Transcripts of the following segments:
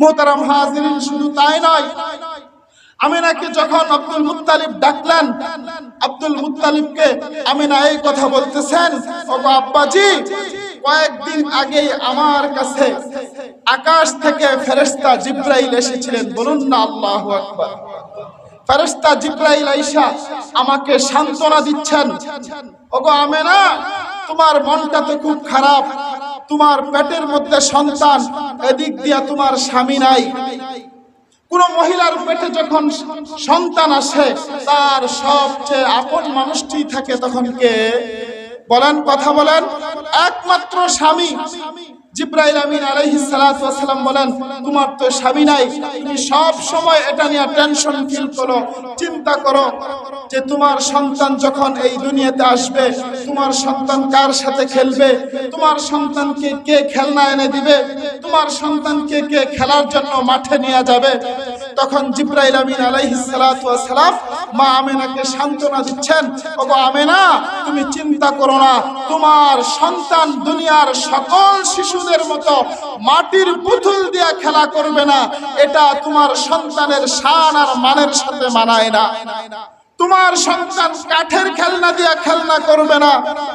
মোহতারাম হাজিরিন, শুধু তাই নয় যখন আব্দুল ডাকলেন, আব্দুল মুত্তালিবকে আমিনা এই কথা বলতেছেন আব্বাজি, কয়েকদিন আমার কাছে আকাশ থেকে ফেরেশতা জিব্রাইল এসেছিলেন। বলুন না আল্লাহু আকবার। ফেরেশতা জিব্রাইল আইসা আমাকে সান্ত্বনা দিচ্ছেন, ওগো আমেনা, তোমার মনটা তো খুব খারাপ তোমার পেটের মধ্যে সন্তান, এদিক দিয়া তোমার স্বামী নাই। কোন মহিলার পেটে যখন সন্তান আসে, তার সবচেয়ে আপন মানুষটি থাকে তখন কে? বলেন, কথা বলেন। একমাত্র স্বামী। জিব্রাইল আমিন আলাইহিস সালাতু ওয়াসালাম বলেন, তোমার তো স্বামী নাই, তুমি সব সময় এটা নিয়ে টেনশন ফিল করো, চিন্তা করো যে তোমার সন্তান যখন এই দুনিয়াতে আসবে, তোমার সন্তান কার সাথে খেলবে, তোমার সন্তানকে কে খেলনা এনে দিবে, তোমার সন্তানকে কে খেলার জন্য মাঠে নিয়ে যাবে? তখন জিব্রাইল আমিন আলাইহিস সালাতু ওয়াসালাম মা আমেনাকে সান্ত্বনা দিচ্ছেন, ওগো আমেনা, তুমি চিন্তা করো না, তোমার সন্তান দুনিয়ার সকল শিশুদের মতো মাটির পুতুল দিয়ে খেলা করবে না, এটা তোমার সন্তানের শান আর মানের সাথে মানায় না। তোমার সন্তান কাঠের খেলনা দিয়া খেলনা করবে না,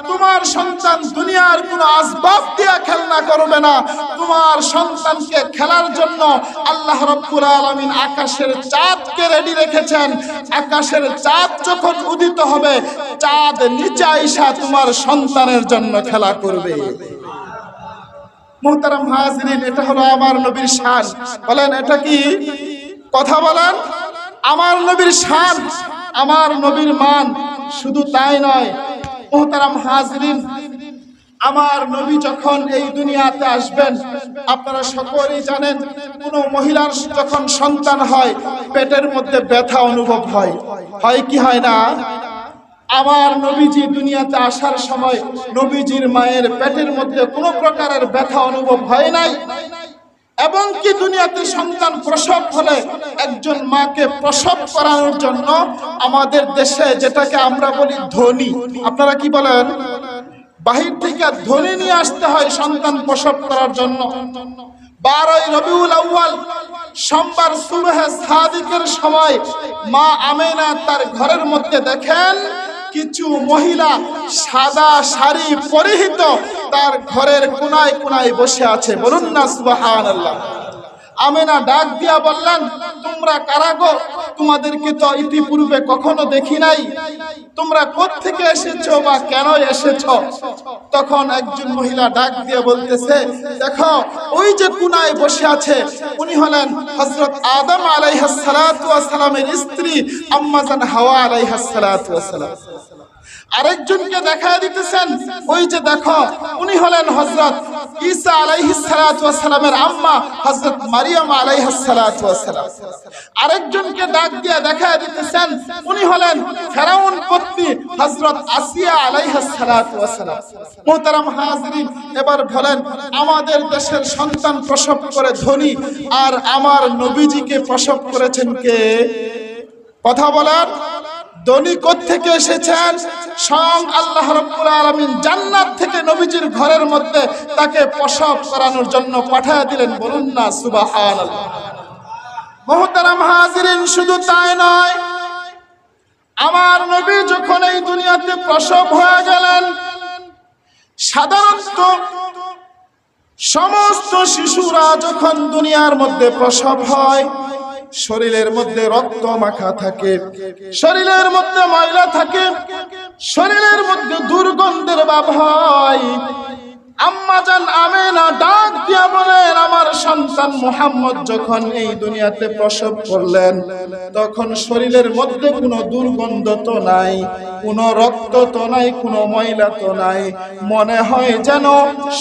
তোমার সন্তান দুনিয়ার কোনো আসবাব দিয়া খেলনা করবে না, তোমার সন্তানকে খেলার জন্য আল্লাহ রব্বুল আলামিন আকাশের চাঁদকে রেডি রেখেছেন। আকাশের চাঁদ যখন উদিত হবে, চাঁদ নিচে আইসা তোমার সন্তানের জন্য খেলা করবে। মোহতারাম হাজরিন, এটা হলো আমার নবীর শান। বলেন, এটা কি? কথা বলেন। আমার নবীর শান, আমার নবীর মান শুধু তাই নয়। মোহতারাম হাজরিন, আমার নবী যখন এই দুনিয়াতে আসবেন, আপনারা সকলেই জানেন, কোন মহিলার যখন সন্তান হয়, পেটের মধ্যে ব্যথা অনুভব হয়। হয় কি হয় না? আমার নবীজি দুনিয়াতে আসার সময় নবীজির মায়ের পেটের মধ্যে কোনো প্রকারের ব্যথা অনুভব হয় নাই। এবং কি দুনিয়াতে সন্তান প্রসব হলে একজন মাকে প্রসব করানোর জন্য আমাদের দেশে যেটাকে আমরা বলি ধনী। আপনারা কি বলেন? বাহির থেকে ধনী নিয়ে আসতে হয় সন্তান প্রসব করার জন্য। বারোই রবিউল আউয়াল, সোমবার সুবহে সাদিকের সময় মা আমেনা তার ঘরের মধ্যে দেখেন কিছু মহিলা সাদা শাড়ি পরিহিত তার ঘরের কোনায় কোনায় বসে আছে। বলুন না সুবাহ আমেনা ডাক দিয়া বললেন, তোমরা কারাগো তোমাদেরকে তো ইতিপূর্বে কখনো দেখি নাই। তোমরা থেকে এসেছ বা কেন এসেছ? তখন একজন মহিলা ডাক দিয়ে বলতেছে, দেখো, ওই যে কুনায় বসে আছে, উনি হলেন হযরত আদম আলাইহিস স্ত্রী, আম্মাজান হাওয়া আলাইহিস সালাম। আরেকজনকে দেখা দিতেছেন, ওই যে দেখো, উনি হলেন হজরত ঈসা আলাইহিস সালাতু সালামের আম্মা হজরত মারিয়াম আলাইহিস সালাতু সালাম আরেকজনকে ডাক দিয়ে দেখা দিতেছেন, উনি হলেন ফেরাউন পত্নী হজরত আসিয়া আলাইহিস সালাতু সালাম মুহতারাম হাজিরিন, এবার বলেন, আমাদের দেশের সন্তান প্রসব করে ধনী, আর আমার নবীজিকে প্রসব করেছেন কে? কথা বলেন। ধনী থেকে এসেছেন? স্বয়ং আল্লাহ রব্বুল আলামিন জান্নাত থেকে নবীজির ঘরের মধ্যে তাকে প্রসব করানোর জন্য পাঠিয়ে দিলেন। বলুন না, সুবহানাল্লাহ। মুহতারাম হাজিরিন, শুধু তাই নয়, আমার নবী যখন এই দুনিয়াতে প্রসব হয়ে গেলেন, সাধারণত সমস্ত শিশুরা যখন দুনিয়ার মধ্যে প্রসব হয় শরীরের মধ্যে রক্ত মাখা থাকে, শরীরের মধ্যে ময়লা থাকে, শরীরের মধ্যে দুর্গন্ধের ভাব হয়। আম্মাজান আমেনা ডাক দিয়া আমার সন্তান মোহাম্মদ যখন এই দুনিয়াতে প্রসব করলেন, তখন শরীরের মধ্যে কোনো দুর্গন্ধ তো নাই, কোনো রক্ত তো নাই, কোনো ময়লা তো নাই। মনে হয় যেন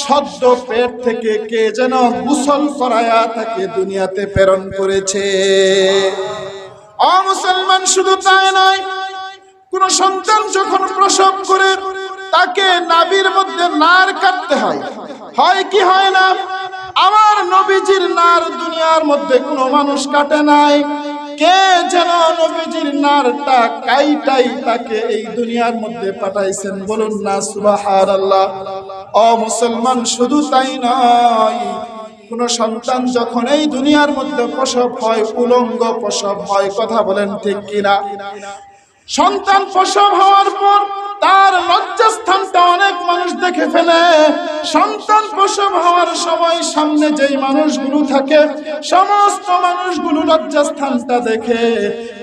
সদ্য পেট থেকে কে যেন গুসল করায়া তাকে দুনিয়াতে প্রেরণ করেছে। অ মুসলমান, শুধু তাই নয়, কোন সন্তান যখন প্রসব করে, তাকে নাবির মধ্যে নার কাটতে হয়। হয় কি হয় না? আমার নবীজির নার দুনিয়ার মধ্যে কোনো মানুষ কাটে নাই। কে যেন নবীজির নারটা কাইটাই তাকে এই দুনিয়ার মধ্যে পাঠাইছেন? বলুন না সুবাহার আল্লাহ অ মুসলমান, শুধু তাই নয়, কোন সন্তান যখন এই দুনিয়ার মধ্যে প্রসব হয়, উলঙ্গ প্রসব হয়, কথা বলেন ঠিক কিনা? সন্তান প্রসব হওয়ার পর তার লজ্জাস্থানটা অনেক মানুষ দেখে ফেলে। সন্তান প্রসব হওয়ার সময় সামনে যেই মানুষগুলো থাকে, সমস্ত মানুষগুলো লজ্জাস্থানটা দেখে।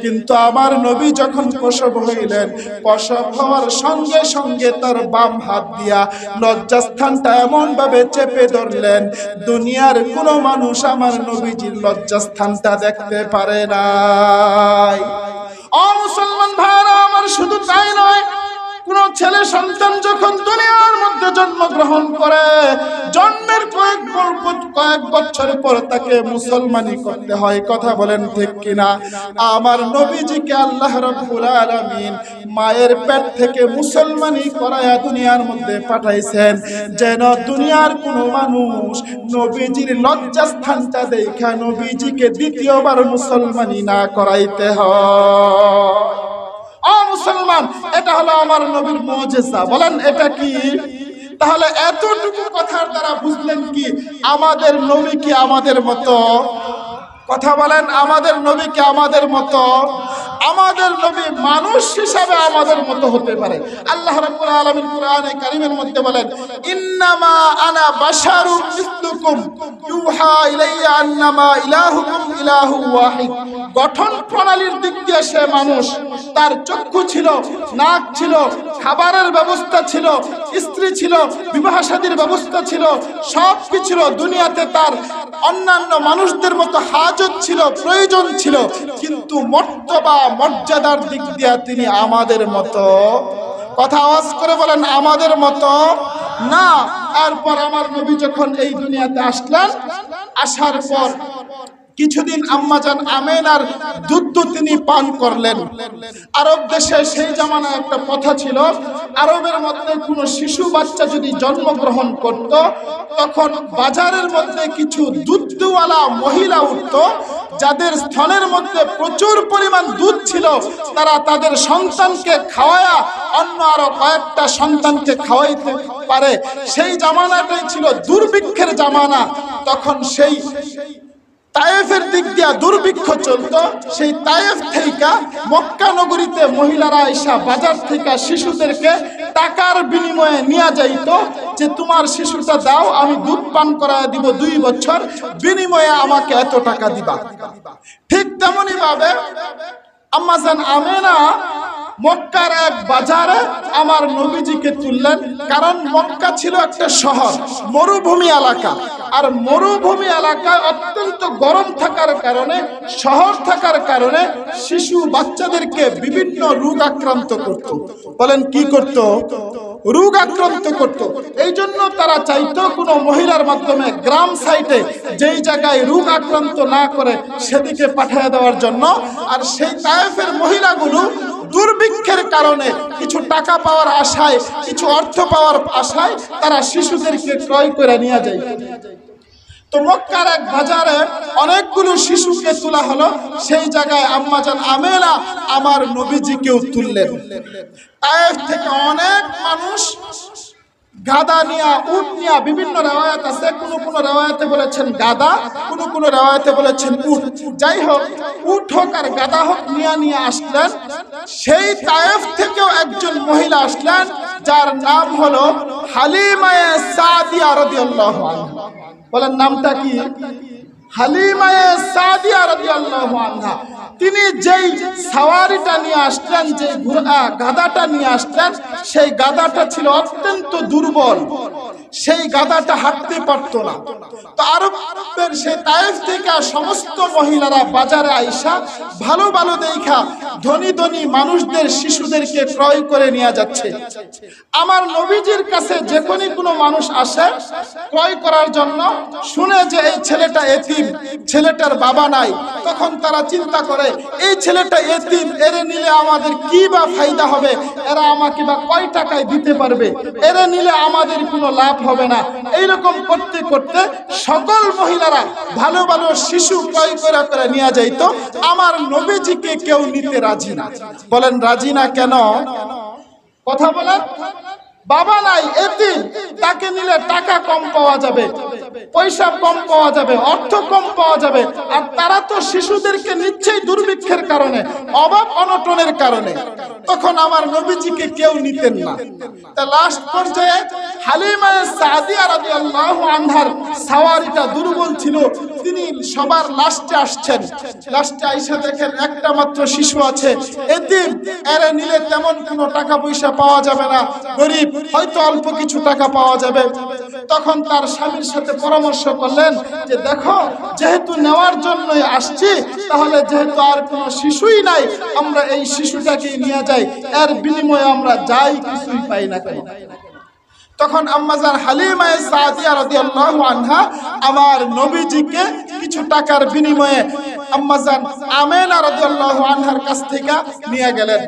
কিন্তু আমার নবী যখন প্রসব হইলেন, প্রসব হওয়ার সঙ্গে সঙ্গে তার বাম হাত দিয়া লজ্জাস্থানটা এমন ভাবে চেপে ধরলেন, দুনিয়ার কোনো মানুষ আমার নবীজির লজ্জাস্থানটা দেখতে পারে নাই। অ মুসলমান ভাইরা আমার শুধু তাই নয় কোন ছেলে সন্তান যখন দুনিয়ার মধ্যে জন্মগ্রহণ করে, জন্মের কয়েক কয়েক বছর পর তাকে মুসলমানি করতে হয়, কথা বলেন ঠিক কিনা? আমার নবীজিকে আল্লাহ রাব্বুল আলামিন মায়ের পেট থেকে মুসলমানি করায়া দুনিয়ার মধ্যে পাঠাইছেন, যেন দুনিয়ার কোনো মানুষ নবীজির লজ্জাস্থানটা দেখা নবীজিকে দ্বিতীয়বার মুসলমানি না করাইতে হয়। ও মুসলমান, এটা হলো আমার নবীর মজেসা বলেন, এটা কি? তাহলে এতটুকু কথার দ্বারা বুঝলেন কি, আমাদের নবী কি আমাদের মতো? কথা বলেন, আমাদের নবী কি আমাদের মতো? আমাদের নবী মানুষ হিসাবে আমাদের মতো হতে পারে। আল্লাহ রাব্বুল আলামিন কোরআনে কারীমের মধ্যে বলেন, ইন্নামা আনা বাশারুম মিসলুকুম, ইউহা ইলাইয়া আন্নামা ইলাহুকুম ইলাহু ওয়াহিদ। গঠন প্রণালীর দিক দিয়ে সে মানুষ, তার চক্ষু ছিল, নাক ছিল, খাবারের ব্যবস্থা ছিল, স্ত্রী ছিল বিবাহ শাদীর ব্যবস্থা ছিল, সব ছিল, দুনিয়াতে তার অন্যান্য মানুষদের মতো হাজত ছিল, প্রয়োজন ছিল, কিন্তু মর্তবা মর্যাদার দিক দিয়ে তিনি আমাদের মতো। কথা আওয়াজ করে বলেন, আমাদের মতো? না। এরপর আমার নবী যখন এই দুনিয়াতে আসলেন, আসার পর কিছুদিন আম্মাজান আমেনার দুধ তিনি পান করলেন। আরব দেশে সেই জামানায় একটা কথা ছিল, আরবের মধ্যে কোনো শিশু বাচ্চা যদি জন্মগ্রহণ করত, তখন বাজারের মধ্যে কিছু দুধওয়ালা মহিলা উঠত, যাদের স্থলের মধ্যে প্রচুর পরিমাণ দুধ ছিল, তারা তাদের সন্তানকে খাওয়ায়া অন্য আরও কয়েকটা সন্তানকে খাওয়াইতে পারে। সেই জামানাটাই ছিল দুর্ভিক্ষের জামানা। তখন সেই তায়েফের দিক দিয়া দুর্ভিক্ষ চলত, সেই তায়েফ থেকে মক্কা নগরীতে মহিলারা এসা বাজার থেকে শিশুদেরকে টাকার বিনিময়ে নিয়ে যাইত যে তোমার শিশুটা দাও, আমি দুধ পান করায় দিব দুই বছর, বিনিময়ে আমাকে এত টাকা দিবা। ঠিক তেমনি ভাবে আম্মাজান আমেনা মক্কার এক বাজারে আমার নবীজিকে তুললেন, কারণ মক্কা ছিল একটা শহর, মরুভূমি এলাকা। আর মরুভূমি এলাকায় অত্যন্ত গরম থাকার কারণে, শহর থাকার কারণে শিশু বাচ্চাদেরকে বিভিন্ন রোগ আক্রান্ত করত। বলেন, কি করত? রোগ আক্রান্ত করত। এই জন্য তারা চাইতো কোনো মহিলার মাধ্যমে গ্রাম সাইটে যেই জায়গায় রোগ আক্রান্ত না করে সেদিকে পাঠিয়ে দেওয়ার জন্য, আর সেই তায়েফের মহিলাগুলো দুর্ভিক্ষের কারণে কিছু টাকা পাওয়ার আশায়, কিছু অর্থ পাওয়ার আশায় তারা শিশুদেরকে ক্রয় করে নিয়ে যায় তো মক্কার এক বাজারে অনেকগুলো শিশুকে তোলা হলো। সেই জায়গায় আম্মাজান আমেলা আমার নবীজিকেও তুললেন। তায়েফ থেকে অনেক মানুষ গাদা নিয়া, উট নিয়া বিভিন্ন রেওয়ায়াত আছে। কোন কোন রেওয়ায়াতে বলেছেন গাদা, কোন কোন রেওয়ায়াতে বলেছেন উট। যাই হোক, উট হোক আর গাদা হোক নিয়া নিয়ে আসলেন। সেই তায়েফ থেকেও একজন মহিলা আসলেন, যার নাম হলো হালিমায়ে সাদিয়া রাদিয়াল্লাহু আনহা। বলেন নামটা কি? তিনি যেই সাওয়ারিটা নিয়ে আসলেন যে গাদাটা নিয়ে আসলেন, সেই গাদাটা ছিল অত্যন্ত দুর্বল। সেই গাদাটা হাঁটতে পারতো না। তো আরবের সেই তায়েফ থেকে সমস্ত মহিলারা বাজারে আইসা ভালো ভালো দেখা ধনী ধনী মানুষদের, শিশুদেরকে ক্রয় করে নিয়ে যাচ্ছে। আমার নবীজির কাছে যখনই কোনো মানুষ আসে ক্রয় করার জন্য, শুনে যে এই ছেলেটা এতিম, ছেলেটার বাবা নাই। তখন তারা চিন্তা করে, এই ছেলেটা এতিম, এরে নিলে আমাদের কি বা ফায়দা হবে? এরা আমাকে বা কয় টাকায় দিতে পারবে? এরে নিলে আমাদের কোনো লাভ হবে না। এইরকম করতে করতে সকল মহিলারা ভালো ভালো শিশু ক্রয় করে করে নিয়ে যাইতো। আমার নবীজিকে কেউ নিতে রাজি না। বলেন, রাজি না কেন? কথা বলেন, বাবা নাই, এতিম, তাকে নিলে টাকা কম পাওয়া যাবে। পয়সা কম পাওয়া যাবে, অর্থ কম পাওয়া যাবে। আর তারা তো শিশুদেরকে নিচ্ছেই দুর্ভিক্ষের কারণে, অভাব অনটনের কারণে। তখন আমার নবীজিকে কেউ নিতেন না। তা লাস্ট পর্যায়ে হালিমা সাদিয়া রাদিয়াল্লাহু আনহার সাওয়ারিটা দুর্বল ছিল। তিনি সবার লাস্টে আসছেন। লাস্টে আইসা দেখেন একটা মাত্র শিশু আছে। এতিম, এরে নিলে তেমন কোনো টাকা পয়সা পাওয়া যাবে না। গরিব, হয়তো অল্প কিছু টাকা পাওয়া যাবে। তখন তার স্বামীর সাথে পরামর্শ করলেন যে দেখো, যেহেতু নেওয়ার জন্যই আসছি, তাহলে যেহেতু আর কোনো শিশুই নাই, আমরা এই শিশুটাকে নিয়ে যাই। এর বিনিময়ে আমরা যাই, কিছুই পাই না কেন। তখন আম্মাজান হালিমা সাদিয়া রাদিয়াল্লাহু আনহা আমার নবীজিকে কিছু টাকার বিনিময়ে আম্মাজান আমেনা রাদিয়াল্লাহু আনহার কাছ থেকে নিয়ে গেলেন।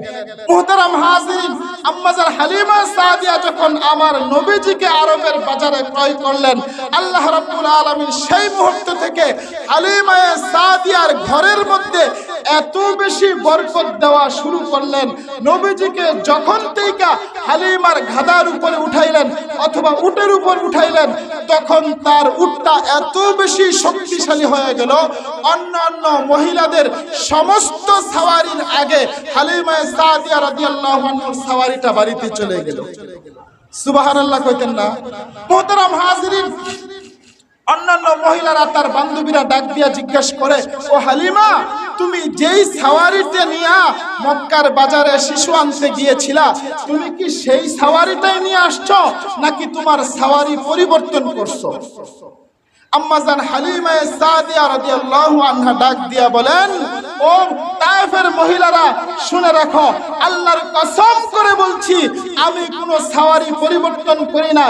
মুহতারাম হাজিরিন আম্মাজান হালিমা সাদিয়া যখন আমার নবীজিকে আরবের বাজারে ক্রয় করলেন, আল্লাহ রাব্বুল আলামিন সেই মুহূর্ত থেকে হালিমা সাদিয়ার ঘরের মধ্যে এত বেশি বরকত দেওয়া শুরু করলেন। নবীজিকে যখন থেকে হালিমার গাদার উপরে উঠাইলেন অথবা উটের উপর উঠাইলেন, তখন তার উটটা এত বেশি শক্তিশালী হয়ে গেল। অন্য অন্য মহিলাদের সমস্ত সাওয়ারির আগে হালিমায় সাদিয়া রাদিয়াল্লাহু আনহার সাওয়ারিটা বাড়িতে চলে গেল। সুবহানাল্লাহ কইতেন না। মোহতারাম হাজিরিন, অন্যান্য মহিলারা তার বান্ধবীরা ডাক দিয়া জিজ্ঞেস করে, ও হালিমা তুমি যেই সাওয়ারিতে নিয়া মক্কার বাজারে শিশু আনতে গিয়েছিলা, তুমি কি সেই সাওয়ারিটাই নিয়ে আসছো, নাকি তোমার সাওয়ারি পরিবর্তন করছ? আম্মাজান হালিমা সাদিয়া রাদিয়াল্লাহু আনহা ডাক দিয়া বলেন, ও তায়েফের মহিলারা, শুনে রাখো, আল্লাহর কসম করে বলছি, আমি কোনো সাওয়ারি পরিবর্তন করি না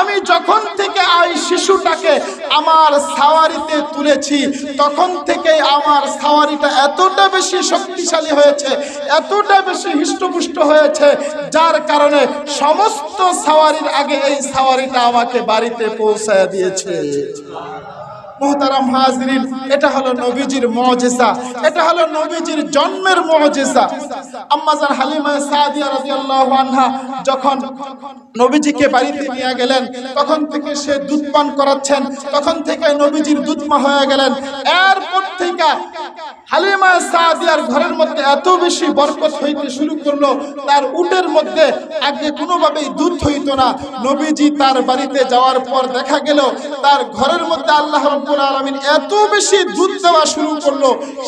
আমি যখন থেকে এই শিশুটাকে আমার সাওয়ারিতে তুলেছি, তখন থেকে আমার সাওয়ারিটা এতটা বেশি শক্তিশালী হয়েছে, এতটা বেশি হৃষ্টপুষ্ট হয়েছে, যার কারণে সমস্ত সাওয়ারির আগে এই সাওয়ারিটা আমাকে বাড়িতে পৌঁছায় দিয়েছে। মোহতারাম হাজরিন, এটা হলো নবীজির মজেসা এটা হলো নবীজির জন্মের মজেসা আম্মাজার হালিমা সাদিয়া রাদিয়াল্লাহু আনহা যখন নবীজিকে বাড়িতে নিয়ে গেলেন, তখন থেকে সে দুধ পান করাচ্ছেন, তখন থেকে নবীজির দুধমা হয়ে গেলেন। এরপর থেকে শুরু করল আল্লাহ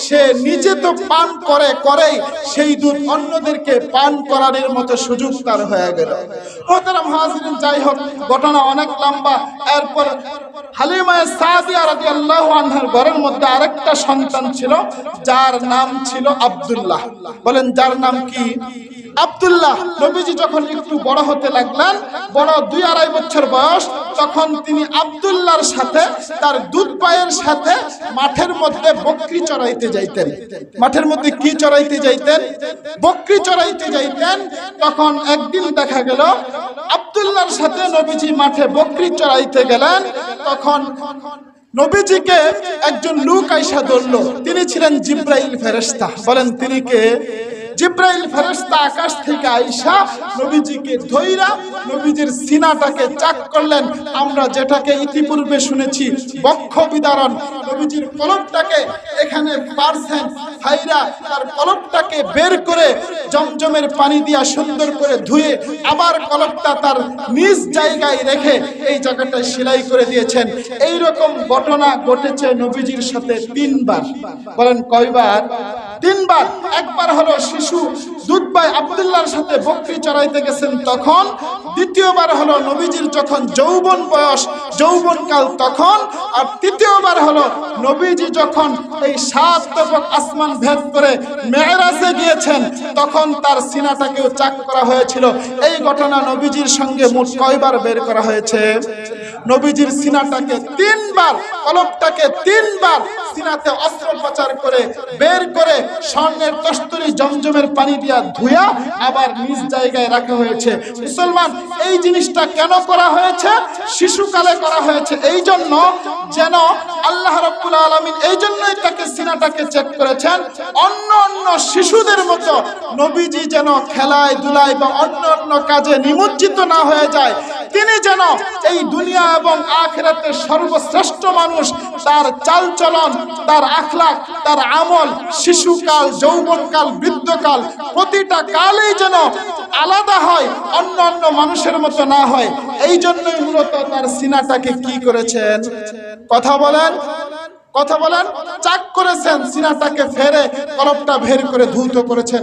সে নিজে তো পান করে সেই দুধ অন্যদেরকে পান করানোর মতো সুযোগ তার হয়ে গেল। যাই হোক, ঘটনা অনেক লম্বা। এরপর হালিমা সাদিয়া রাদিয়াল্লাহু আনহার ঘরের মধ্যে আরেকটা সন্তান ছিল, যার নাম ছিল আব্দুল্লাহ। বলেন, যার নাম কি? আব্দুল্লাহ। নবীজি যখন একটু বড় হতে লাগলেন, বড় দুই আড়াই বছর বয়স, তখন তিনি আব্দুল্লাহর সাথে, তার দুধ পায়ের সাথে মাঠের মধ্যে বকরি চড়াইতে যাইতেন। মাঠের মধ্যে কি চড়াইতে যাইতেন? বকরি চড়াইতে যাইতেন। তখন একদিন দেখা গেল, আব্দুল্লাহর সাথে নবীজি মাঠে বকরি চড়াইতে গেলেন। তখন নবীজিকে একজন লুক আইসা ধরলো। তিনি ছিলেন জিব্রাইল ফেরেস্তা বলেন তিনি কে? জিব্রাইল ফেরেশতা আকাশ থেকে আইসা নবীজিকে ধইরা নবীজির সিনাটাকে চাক করলেন। আমরা যেটাকে ইতিপূর্বে শুনেছি, বক্ষ বিদারণ। নবীজির কলবটাকে এখানে পারছেন ভাইরা তার কলবটাকে বের করে জমজমের পানি দিয়া সুন্দর করে ধুয়ে আবার কলবটা তার নিজ জায়গায় রেখে এই জায়গাটায় সেলাই করে দিয়েছেন। এই রকম ঘটনা ঘটেছে নবীজির সাথে তিনবার। বলেন কয়বার? তিনবার, একবার হলো শিশু দুধ ভাই আবদুল্লাহর সাথে বকরি চড়াইতে গেছেন তখন, দ্বিতীয়বার হলো নবীজির যখন যৌবন বয়স যৌবনকাল তখন, আর তৃতীয়বার হলো নবীজি যখন এই সাত তবক আসমান ভেদ করে মেয়েরাজে গিয়েছেন, তখন তার সিনাটাকেও চাক করা হয়েছিল। এই ঘটনা নবীজির সঙ্গে মোট কয়বার বের করা হয়েছে? নবীজির সিনাটাকে তিনবার কলপটাকে তিনবার সিনাতে অস্ত্রোপচার করে বের করে স্বর্ণের কস্তুরি জমজমের পানি দিয়া ধুয়া আবার নিজ জায়গায় রাখা হয়েছে। মুসলমান, এই জিনিসটা কেন করা হয়েছে? শিশুকালে করা হয়েছে। এই জন্য যেন আল্লাহ রব্বুল আলমিন এই জন্যই তাকে সিনা সিনাটাকে চেক করেছেন। অন্য অন্য শিশুদের মতো নবীজি যেন খেলায় দুলায় বা অন্য অন্য কাজে নিমজ্জিত না হয়ে যায়, তিনি যেন এই দুনিয়া এবং আখেরাতে সর্বশ্রেষ্ঠ মানুষ, তার চালচলন, তার আখলাখ, তার আমল, শিশুকাল, যৌবনকাল, বৃদ্ধকাল, প্রতিটা কালেই যেন আলাদা হয়, অন্য অন্য মানুষের মতো না হয়। এই জন্যই মূলত তার সিনাটাকে কি করেছেন? কথা বলেন কথা বলেন। চাক করেছেন, সিনাটাকে ফেরে কলপটা বের করে ধৌত করেছেন।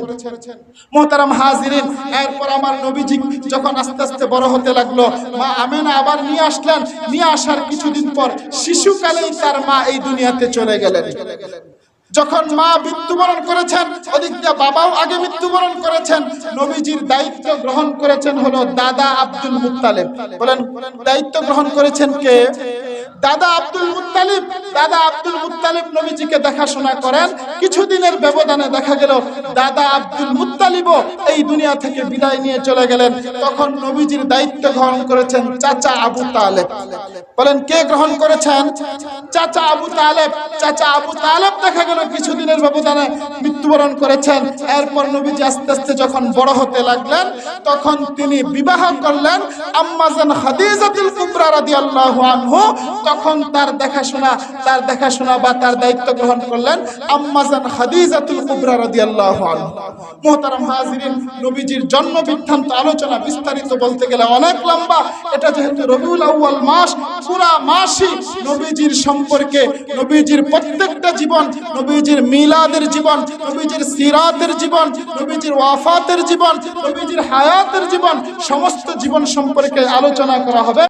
মোহতারাম হাজিরিন, এরপর আমার নবীজি যখন আস্তে আস্তে বড় হতে লাগল, মা আমেনা আবার নিয়ে আসলেন। নিয়ে আসার কিছুদিন পর শিশুকালেই তার মা এই দুনিয়াতে চলে গেলেন। যখন মা মৃত্যুবরণ করেছেন, ওদিক দিয়ে বাবাও আগে মৃত্যুবরণ করেছেন। নবীজির দায়িত্ব গ্রহণ করেছেন হলো দাদা আব্দুল মুত্তালিব। বলেন, দায়িত্ব গ্রহণ করেছেন কে? দাদা আব্দুল মুত্তালিব, দাদা আব্দুল মুত্তালিব নবীজিকে দেখাশোনা করেন। কিছুদিনের ব্যবধানে দেখা গেল দাদা আব্দুল মুত্তালিবও এই দুনিয়া থেকে বিদায় নিয়ে চলে গেলেন। তখন নবীজির দায়িত্ব গ্রহণ করেছেন চাচা আবু তালেব। বলেন, কে গ্রহণ করেছেন? চাচা আবু তালেব। চাচা আবু তালেব দেখা গেল কিছুদিনের ব্যবধানে মৃত্যুবরণ করেছেন। এরপর নবীজি আস্তে আস্তে যখন বড় হতে লাগলেন, তখন তিনি বিবাহ করলেন আম্মাজান খাদিজাতুল আলোচনা বিস্তারিত বলতে গেলে অনেক লম্বা। এটা যেহেতু রবিউল মাস, পুরা মাসই নবীজির সম্পর্কে, নবীজির প্রত্যেকটা জীবন, নবীজির মিলাদের জীবন, নবীজির সিরাতের জীবন, নবীজির ওয়াফাতের জীবন, নবীজির হায়াতের জীবন, সমস্ত জীবন সম্পর্কে আলোচনা করা হবে।